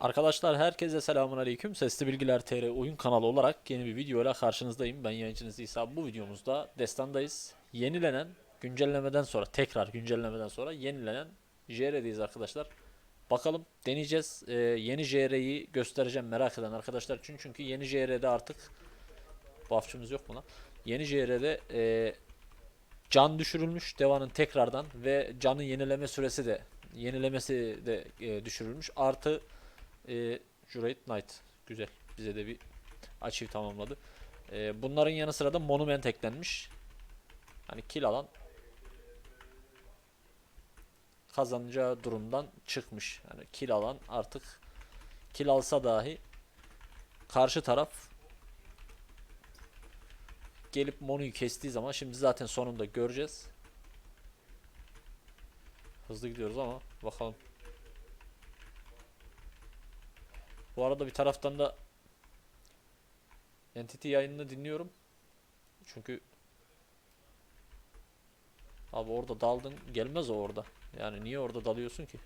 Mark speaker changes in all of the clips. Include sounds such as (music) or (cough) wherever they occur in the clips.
Speaker 1: Arkadaşlar herkese selamun aleyküm. Sesli Bilgiler TR oyun kanalı olarak yeni bir videoyla karşınızdayım. Ben yayıncınız İsa. Bu videomuzda Destan'dayız. Yenilenen, güncellemeden sonra, tekrar güncellemeden sonra yenilenen JR'deyiz arkadaşlar. Bakalım deneyeceğiz. Ee, yeni JR'yi göstereceğim merak eden arkadaşlar için. Çünkü yeni JR'de artık buffçımız yok mu lan? Yeni JR'de e, can düşürülmüş devanın tekrardan ve canın yenileme süresi de yenilemesi de e, düşürülmüş. Artı e, Jurate Knight. Güzel. Bize de bir achieve tamamladı. E, bunların yanı sıra da Monument eklenmiş. Hani kill alan kazanacağı durumdan çıkmış. Yani kill alan artık kill alsa dahi karşı taraf gelip Monu'yu kestiği zaman şimdi zaten sonunda göreceğiz. Hızlı gidiyoruz ama bakalım. Bu arada bir taraftan da Entity yayınını dinliyorum. Çünkü Abi orada daldın gelmez o orada. Yani niye orada dalıyorsun ki?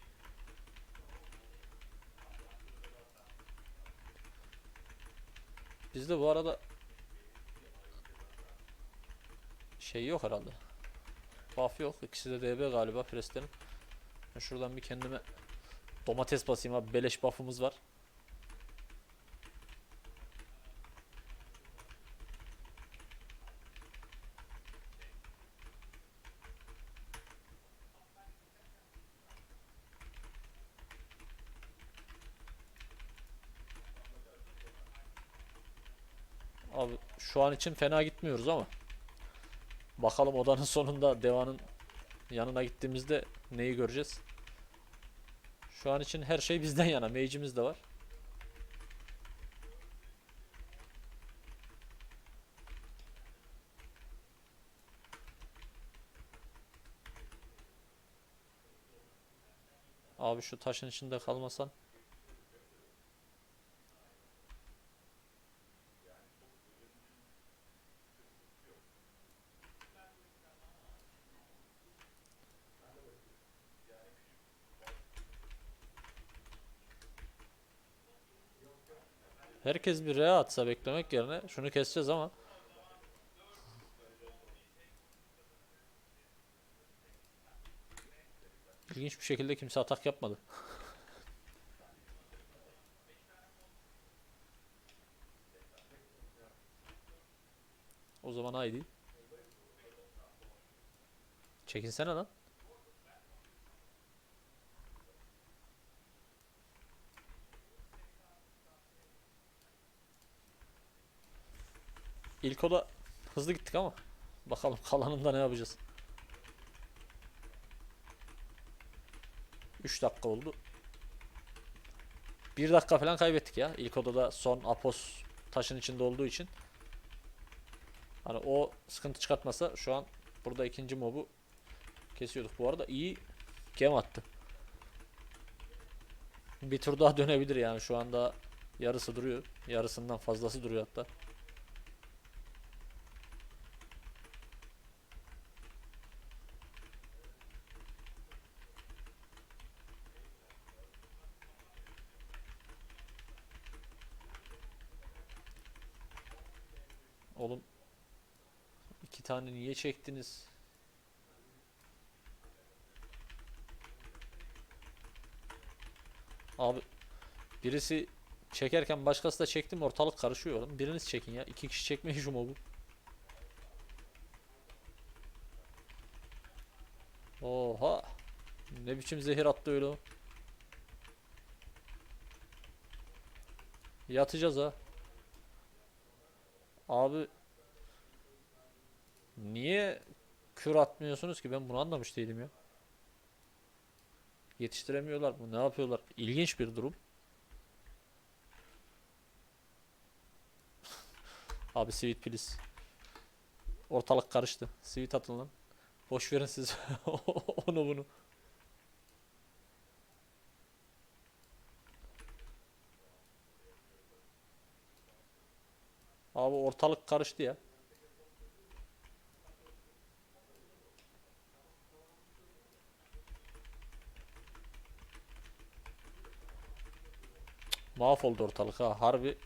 Speaker 1: Bizde bu arada şey yok herhalde. Buff yok. İkisi de DB galiba preslerin. Şuradan bir kendime domates basayım abi. Beleş buff'ımız var. Abi şu an için fena gitmiyoruz ama bakalım odanın (laughs) sonunda devanın yanına gittiğimizde neyi göreceğiz. Şu an için her şey bizden yana. Mage'imiz de var. Abi şu taşın içinde kalmasan. Herkes bir rea atsa beklemek yerine şunu keseceğiz ama İlginç bir şekilde kimse atak yapmadı. O zaman haydi. Çekinsene lan. İlk oda hızlı gittik ama bakalım (laughs) kalanında ne yapacağız. 3 dakika oldu. 1 dakika falan kaybettik ya. İlk odada son Apos taşın içinde olduğu için. Hani o sıkıntı çıkartmasa şu an burada ikinci mobu kesiyorduk. Bu arada iyi gem attı. Bir tur daha dönebilir yani şu anda yarısı duruyor. Yarısından fazlası duruyor hatta. Oğlum iki tane niye çektiniz? Abi birisi çekerken başkası da çektim ortalık karışıyor oğlum. Biriniz çekin ya. iki kişi çekmeyin şu mobu. Oha. Ne biçim zehir attı öyle o. Yatacağız ha. Abi niye kür atmıyorsunuz ki ben bunu anlamış değilim ya. Yetiştiremiyorlar mı? Ne yapıyorlar? İlginç bir durum. (laughs) Abi sweet please. Ortalık karıştı. Sweet atın lan. Boş verin siz (laughs) onu bunu. Abi ortalık karıştı ya. Mahvoldu ortalık ha harbi.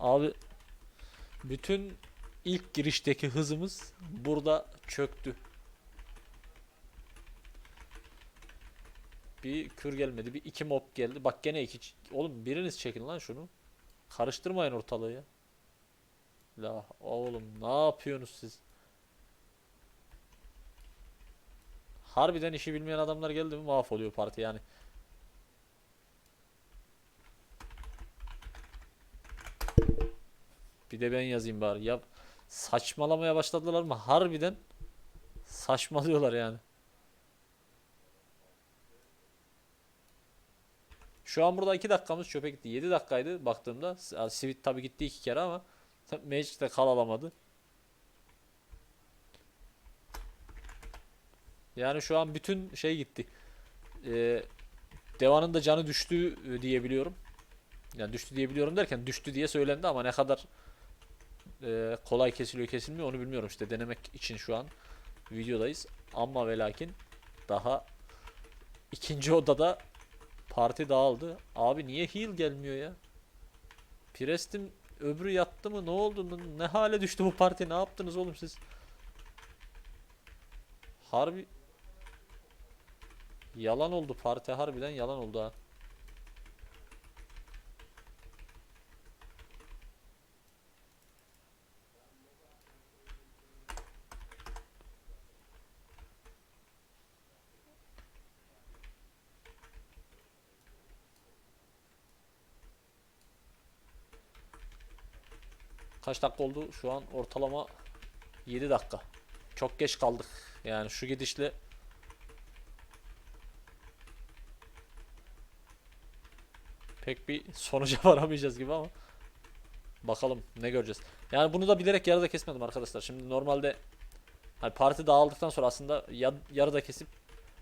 Speaker 1: Abi bütün ilk girişteki hızımız burada çöktü. Bir kür gelmedi. Bir iki mob geldi. Bak gene iki. Oğlum biriniz çekin lan şunu. Karıştırmayın ortalığı ya. La oğlum ne yapıyorsunuz siz? Harbiden işi bilmeyen adamlar geldi mi mahvoluyor parti yani. Bir de ben yazayım bari. Ya saçmalamaya başladılar mı? Harbiden saçmalıyorlar yani. Şu an burada 2 dakikamız çöpe gitti. 7 dakikaydı baktığımda. Sivit tabi gitti iki kere ama Mage de kal. Yani şu an bütün şey gitti. Ee, Deva'nın da canı düştü e, diyebiliyorum. Yani düştü diyebiliyorum derken düştü diye söylendi ama ne kadar e, kolay kesiliyor kesilmiyor onu bilmiyorum. İşte denemek için şu an videodayız. Ama ve lakin daha ikinci odada parti dağıldı. Abi niye heal gelmiyor ya? Prestim öbürü yattı mı? Ne oldu? Ne hale düştü bu parti? Ne yaptınız oğlum siz? Harbi yalan oldu parti harbiden yalan oldu ha. Kaç dakika oldu? Şu an ortalama 7 dakika. Çok geç kaldık. Yani şu gidişle pek bir sonuca (laughs) varamayacağız gibi ama bakalım ne göreceğiz. Yani bunu da bilerek yarıda kesmedim arkadaşlar. Şimdi normalde hani parti dağıldıktan sonra aslında ya- yarıda kesip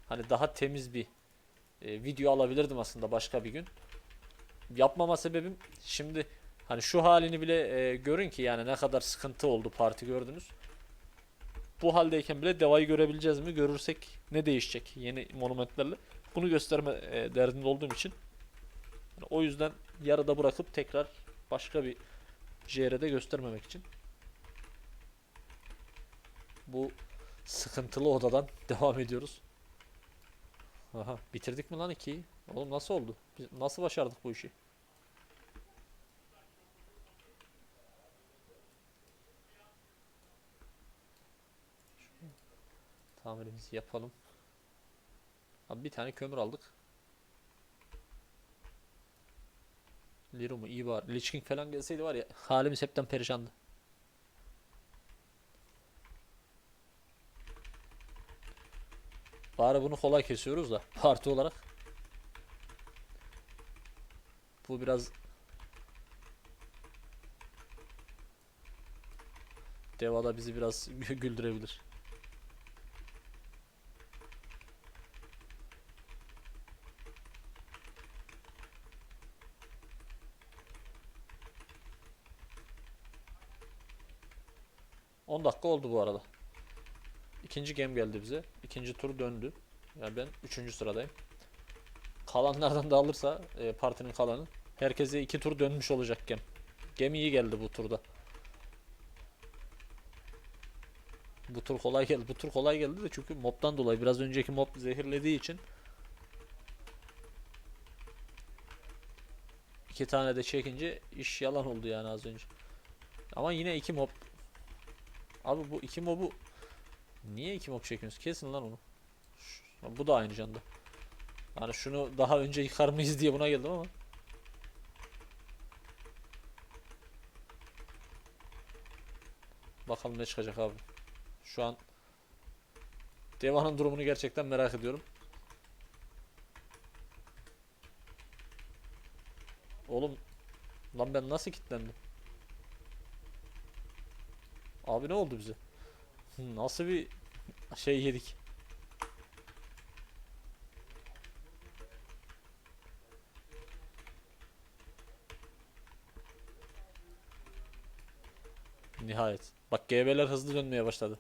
Speaker 1: hani daha temiz bir e, video alabilirdim aslında başka bir gün. Yapmama sebebim şimdi hani şu halini bile e, görün ki yani ne kadar sıkıntı oldu parti gördünüz. Bu haldeyken bile devayı görebileceğiz mi? Görürsek ne değişecek yeni monumentlerle? Bunu gösterme e, derdinde olduğum için yani o yüzden yarıda bırakıp tekrar başka bir JR'de göstermemek için bu sıkıntılı odadan (laughs) devam ediyoruz. Aha bitirdik mi lan ikiyi? Oğlum nasıl oldu? Biz nasıl başardık bu işi? Tamirimizi yapalım. Abi bir tane kömür aldık. Liru mu? İyi var. Lich King falan gelseydi var ya halimiz hepten perişandı. Bari bunu kolay kesiyoruz da parti olarak. Bu biraz Devada bizi biraz (laughs) güldürebilir. On dakika oldu bu arada. İkinci game geldi bize. İkinci tur döndü. Yani ben üçüncü sıradayım. Kalanlardan da alırsa e, partinin kalanı herkese iki tur dönmüş olacak gem. Gem iyi geldi bu turda. Bu tur kolay geldi. Bu tur kolay geldi de çünkü mobtan dolayı biraz önceki mob zehirlediği için iki tane de çekince iş yalan oldu yani az önce. Ama yine iki mob. Abi bu iki mobu niye iki mob çekiyorsunuz? Kesin lan onu. Şu- bu da aynı canda. Yani şunu daha önce yıkar mıyız diye buna geldim ama. Bakalım ne çıkacak abi. Şu an Deva'nın durumunu gerçekten merak ediyorum. Oğlum lan ben nasıl kilitlendim? Abi ne oldu bize? Nasıl bir şey yedik? Nihayet. Bak GB'ler hızlı dönmeye başladı.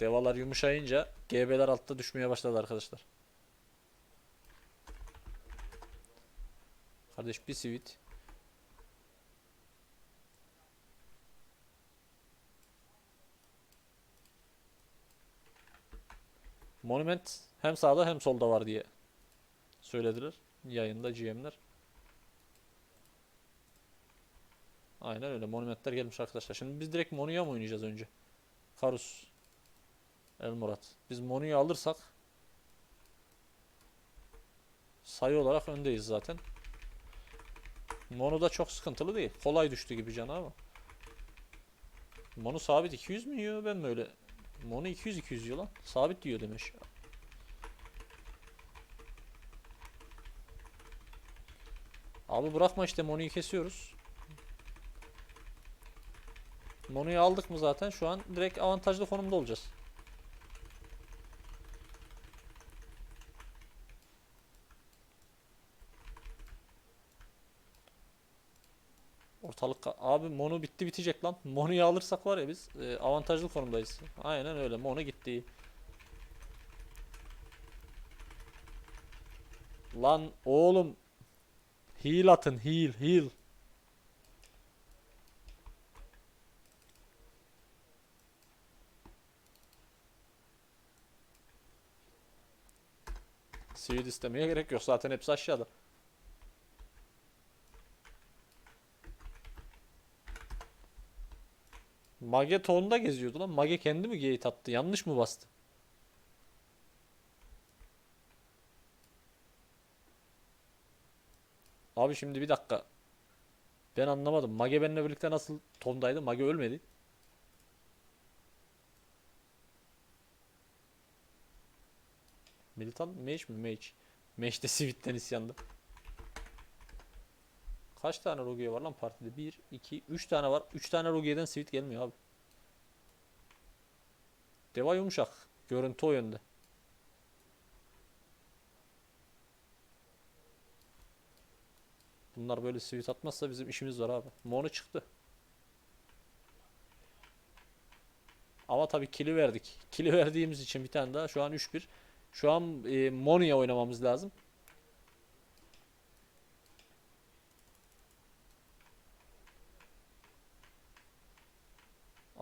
Speaker 1: Devalar yumuşayınca GB'ler altta düşmeye başladı arkadaşlar. Kardeş bir sivit. Monument hem sağda hem solda var diye söylediler yayında GM'ler. Aynen öyle. Monumentler gelmiş arkadaşlar. Şimdi biz direkt Monu'ya mı oynayacağız önce? Karus. El Murat. Biz Monu'yu alırsak sayı olarak öndeyiz zaten. Mono da çok sıkıntılı değil. Kolay düştü gibi canı ama. Mono sabit 200 mü yiyor ben mi öyle? Mono 200 200 yiyor lan. Sabit diyor demiş. Abi bırakma işte Mono'yu kesiyoruz. Mono'yu aldık mı zaten şu an direkt avantajlı konumda olacağız. Ortalık abi Mono bitti bitecek lan. Mono'yu alırsak var ya biz e, avantajlı konumdayız. Aynen öyle. Mono gitti. Lan oğlum heal atın heal heal. Seed istemeye gerek yok. Zaten hepsi aşağıda. Mage tonda geziyordu lan. Mage kendi mi gate attı? Yanlış mı bastı? Abi şimdi bir dakika. Ben anlamadım. Mage benimle birlikte nasıl tondaydı? Mage ölmedi. Militan mage mi? Mage. Mage de Sivit'ten isyanda. Kaç tane Rogue var lan partide? 1, 2, 3 tane var. 3 tane Rogue'den Sivit gelmiyor abi. Deva yumuşak. Görüntü o yönde. Bunlar böyle sivit atmazsa bizim işimiz var abi. Mono çıktı. Ama tabii kili verdik. Kili verdiğimiz için bir tane daha. Şu an 3-1. Şu an e, Mono'ya oynamamız lazım.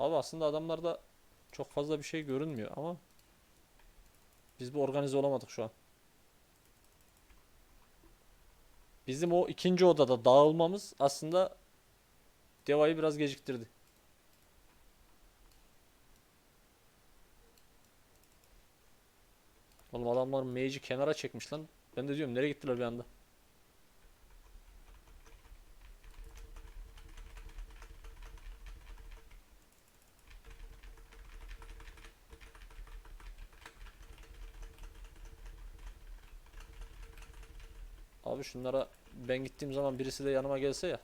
Speaker 1: Abi aslında adamlarda çok fazla bir şey görünmüyor ama biz bu organize olamadık şu an. Bizim o ikinci odada dağılmamız aslında Deva'yı biraz geciktirdi. Oğlum adamlar mage'i kenara çekmiş lan. Ben de diyorum nereye gittiler bir anda. Abi şunlara ben gittiğim zaman birisi de yanıma gelse ya.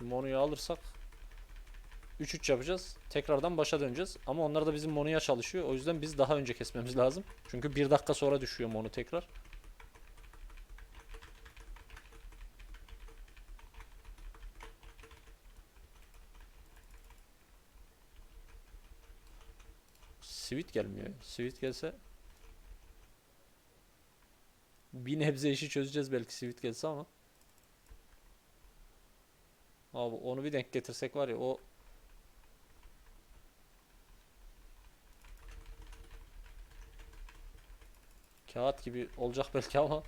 Speaker 1: Mono'yu alırsak 3-3 yapacağız. Tekrardan başa döneceğiz. Ama onlar da bizim Mono'ya çalışıyor. O yüzden biz daha önce kesmemiz lazım. Çünkü bir dakika sonra düşüyor Mono tekrar. Sweet gelmiyor. Sweet gelse bir nebze işi çözeceğiz belki Sweet gelse ama. Abi onu bir denk getirsek var ya o kağıt gibi olacak belki ama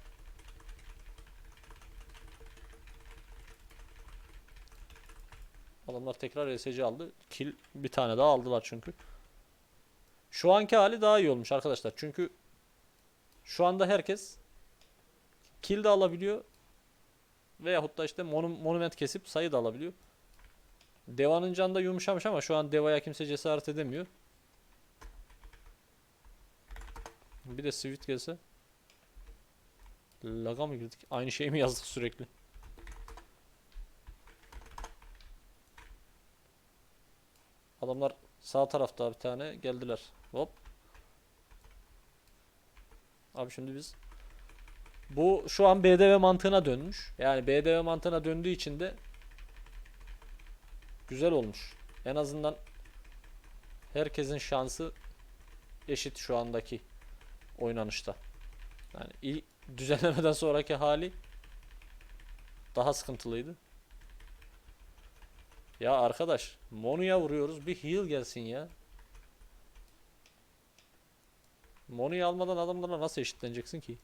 Speaker 1: Adamlar tekrar ESC aldı. Kill bir tane daha aldılar çünkü. Şu anki hali daha iyi olmuş arkadaşlar. Çünkü şu anda herkes kill de alabiliyor. Veyahut da işte monu- monument kesip sayı da alabiliyor. Deva'nın canı da yumuşamış ama şu an Deva'ya kimse cesaret edemiyor. Bir de Swift gelse. Laga mı girdik? Aynı şeyi mi yazdık sürekli? Adamlar sağ tarafta bir tane geldiler. Hop. Abi şimdi biz bu şu an BDV mantığına dönmüş. Yani BDV mantığına döndüğü için de güzel olmuş. En azından herkesin şansı eşit şu andaki oynanışta. Yani iyi düzenlemeden sonraki hali daha sıkıntılıydı. Ya arkadaş, Monu'ya vuruyoruz. Bir heal gelsin ya. Monu'yu almadan adamlarla nasıl eşitleneceksin ki?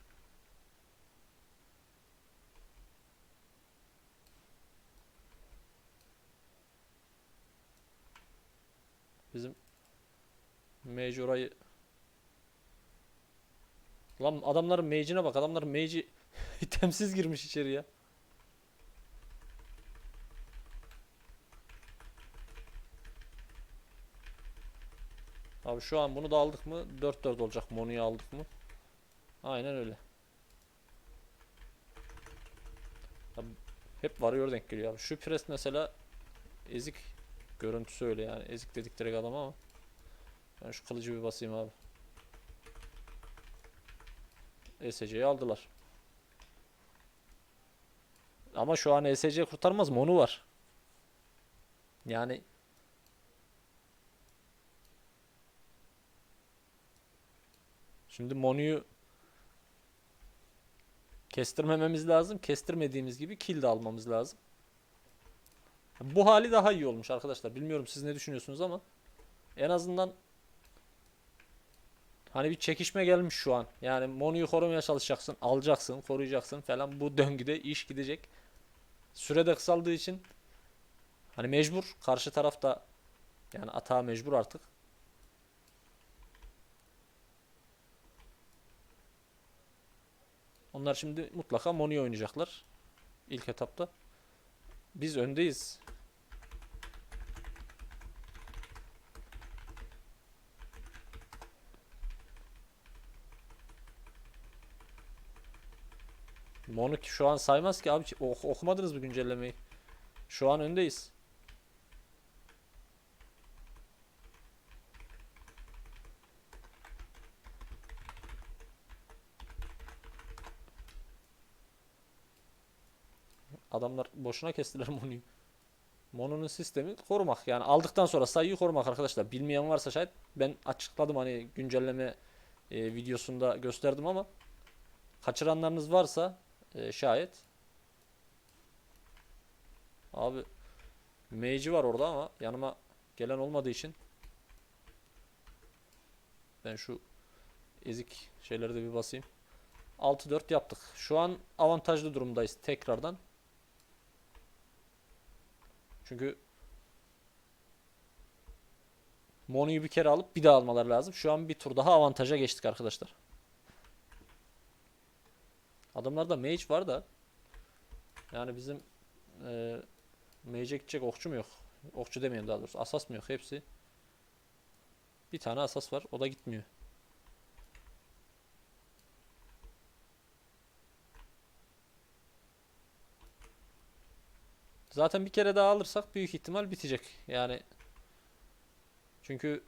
Speaker 1: Bizim Mage orayı Lan adamların mage'ine bak. Adamların mage'i (laughs) itemsiz girmiş içeri ya. Abi şu an bunu da aldık mı 4-4 olacak. Monu'yu aldık mı? Aynen öyle. Abi hep varıyor denk geliyor abi. Şu pres mesela ezik görüntüsü öyle yani. Ezik dedik direkt adama ama. Ben şu kılıcı bir basayım abi. ESC'yi aldılar. Ama şu an ESC kurtarmaz. Monu var. Yani Şimdi Monu'yu kestirmememiz lazım. Kestirmediğimiz gibi kill de almamız lazım. Bu hali daha iyi olmuş arkadaşlar. Bilmiyorum siz ne düşünüyorsunuz ama en azından hani bir çekişme gelmiş şu an. Yani Monu'yu korumaya çalışacaksın, alacaksın, koruyacaksın falan. Bu (laughs) döngüde iş gidecek. Sürede kısaldığı için hani mecbur karşı tarafta yani atağa mecbur artık. Onlar şimdi mutlaka Monu'yu oynayacaklar. İlk etapta. Biz öndeyiz. Monu ki şu an saymaz ki abi. Ok- okumadınız mı güncellemeyi? Şu an öndeyiz. Adamlar boşuna kestiler (laughs) Monu'yu. Monu'nun sistemi korumak. Yani aldıktan sonra sayıyı korumak arkadaşlar. Bilmeyen varsa şayet ben açıkladım hani güncelleme e, videosunda gösterdim ama kaçıranlarınız varsa e, şayet abi Mage'i var orada ama yanıma gelen olmadığı için ben şu ezik şeyleri de bir basayım. 6-4 yaptık. Şu an avantajlı durumdayız tekrardan. Çünkü Monu'yu bir kere alıp bir daha almaları lazım. Şu an bir tur daha avantaja geçtik arkadaşlar. Adamlarda mage var da yani bizim e, mage'e gidecek okçu mu yok? Okçu demeyeyim daha doğrusu. Asas mı yok? Hepsi. Bir tane asas var. O da gitmiyor. Zaten bir kere daha alırsak büyük ihtimal bitecek. Yani çünkü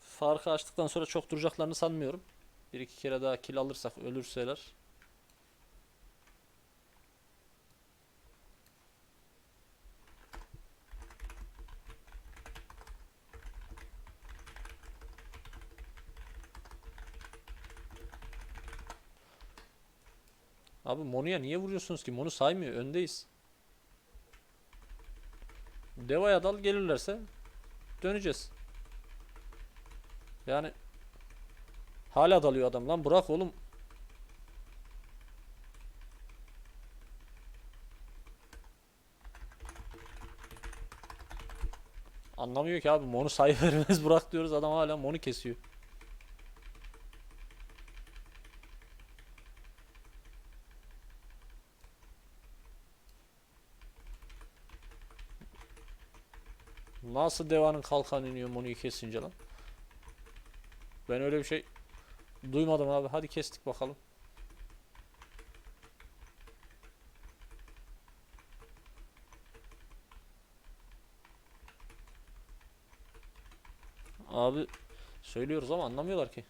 Speaker 1: farkı açtıktan sonra çok duracaklarını sanmıyorum. Bir iki kere daha kill alırsak ölürseler. Abi Monu'ya niye vuruyorsunuz ki? Monu saymıyor. Öndeyiz. Deva'ya dal gelirlerse döneceğiz. Yani hala dalıyor adam lan bırak oğlum. Anlamıyor ki abi Mon'u sayı (laughs) vermez bırak diyoruz adam hala Mon'u kesiyor. Nasıl devanın kalkan iniyor Monu'yu kesince lan? Ben öyle bir şey Duymadım abi. Hadi kestik bakalım. Abi söylüyoruz ama anlamıyorlar ki.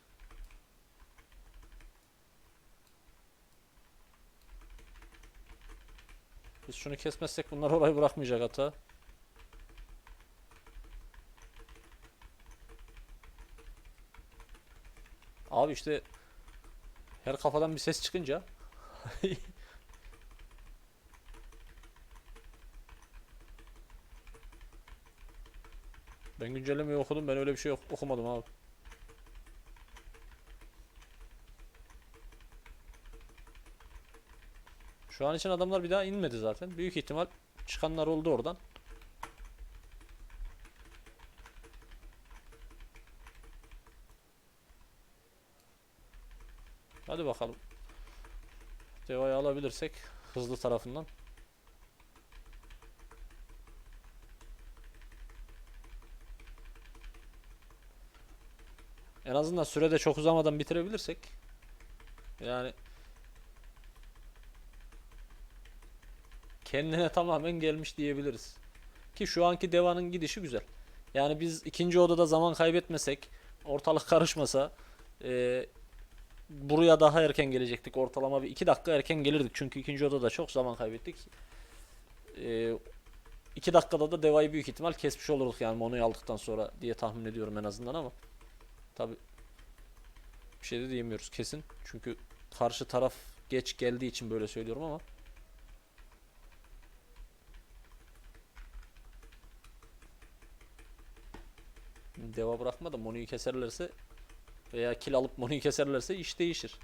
Speaker 1: Biz şunu kesmezsek bunlar olay bırakmayacak hata. Abi işte her kafadan bir ses çıkınca (laughs) Ben güncellemeyi okudum. Ben öyle bir şey ok- okumadım abi. Şu an için adamlar bir daha inmedi zaten. Büyük ihtimal çıkanlar oldu oradan. Hadi bakalım. Deva'yı alabilirsek hızlı tarafından. En azından sürede çok uzamadan bitirebilirsek. Yani kendine tamamen gelmiş diyebiliriz. Ki şu anki Deva'nın gidişi güzel. Yani biz ikinci odada zaman kaybetmesek, ortalık karışmasa, e, buraya daha erken gelecektik. Ortalama bir iki dakika erken gelirdik. Çünkü ikinci odada çok zaman kaybettik. E, iki dakikada da Deva'yı büyük ihtimal kesmiş olurduk yani Mono'yu aldıktan sonra diye tahmin ediyorum en azından ama. Tabi bir şey de diyemiyoruz kesin. Çünkü karşı taraf geç geldiği için böyle söylüyorum ama. Deva bırakma da Monu'yu keserlerse veya kill alıp Monu'yu keserlerse iş değişir.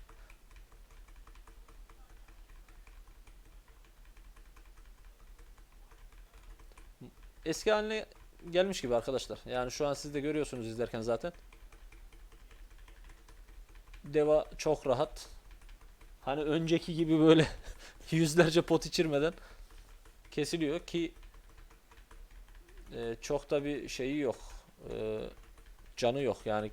Speaker 1: Eski haline gelmiş gibi arkadaşlar. Yani şu an siz de görüyorsunuz izlerken zaten. Deva çok rahat. Hani önceki gibi böyle (laughs) yüzlerce pot içirmeden kesiliyor ki e, çok da bir şeyi yok. E, canı yok yani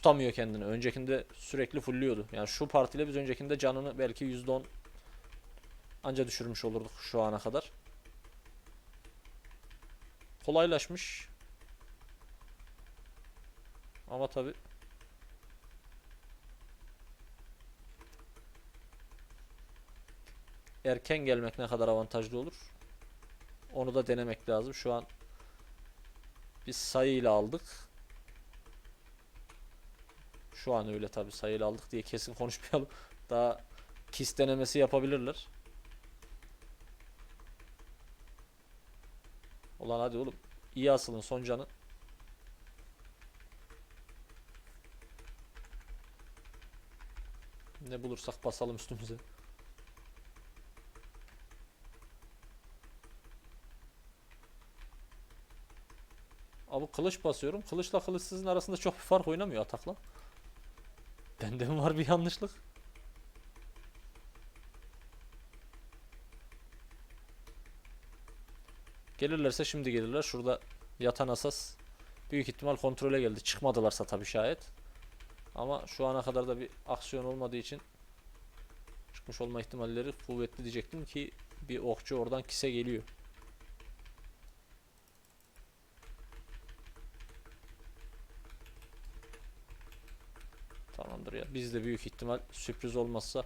Speaker 1: tutamıyor kendini. Öncekinde sürekli fullüyordu. Yani şu partiyle biz öncekinde canını belki %10 anca düşürmüş olurduk şu ana kadar. Kolaylaşmış. Ama tabi erken gelmek ne kadar avantajlı olur? Onu da denemek lazım. Şu an biz sayıyla aldık. Şu an öyle tabi sayıyla aldık diye kesin konuşmayalım. Daha kis denemesi yapabilirler. Ulan hadi oğlum. İyi asılın son canı. Ne bulursak basalım üstümüze. Abi kılıç basıyorum. Kılıçla kılıçsızın arasında çok bir fark oynamıyor atakla. Bende mi var bir yanlışlık? Gelirlerse şimdi gelirler. Şurada yatan asas büyük ihtimal kontrole geldi. Çıkmadılarsa tabii şayet. Ama şu ana kadar da bir aksiyon olmadığı için çıkmış olma ihtimalleri kuvvetli diyecektim ki bir okçu oradan kise geliyor. Tamamdır ya. Biz de büyük ihtimal sürpriz olmazsa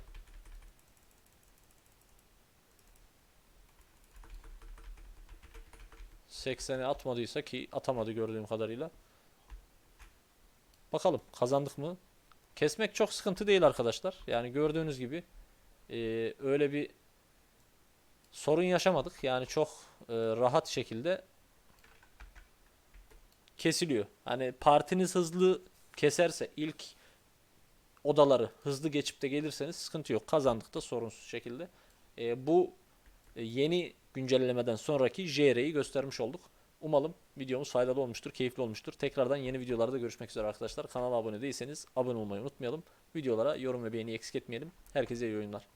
Speaker 1: ...80'e atmadıysa ki atamadı gördüğüm kadarıyla. Bakalım kazandık mı? Kesmek çok sıkıntı değil arkadaşlar. Yani gördüğünüz gibi eee, öyle bir sorun yaşamadık. Yani çok eee, rahat şekilde kesiliyor. Hani partiniz hızlı keserse ilk odaları hızlı geçip de gelirseniz sıkıntı yok. Kazandık da sorunsuz şekilde. Eee, bu e, yeni güncellemeden sonraki JR'yi göstermiş olduk. Umalım videomuz faydalı olmuştur, keyifli olmuştur. Tekrardan yeni videolarda görüşmek üzere arkadaşlar. Kanala abone değilseniz abone olmayı unutmayalım. Videolara yorum ve beğeni eksik etmeyelim. Herkese iyi oyunlar.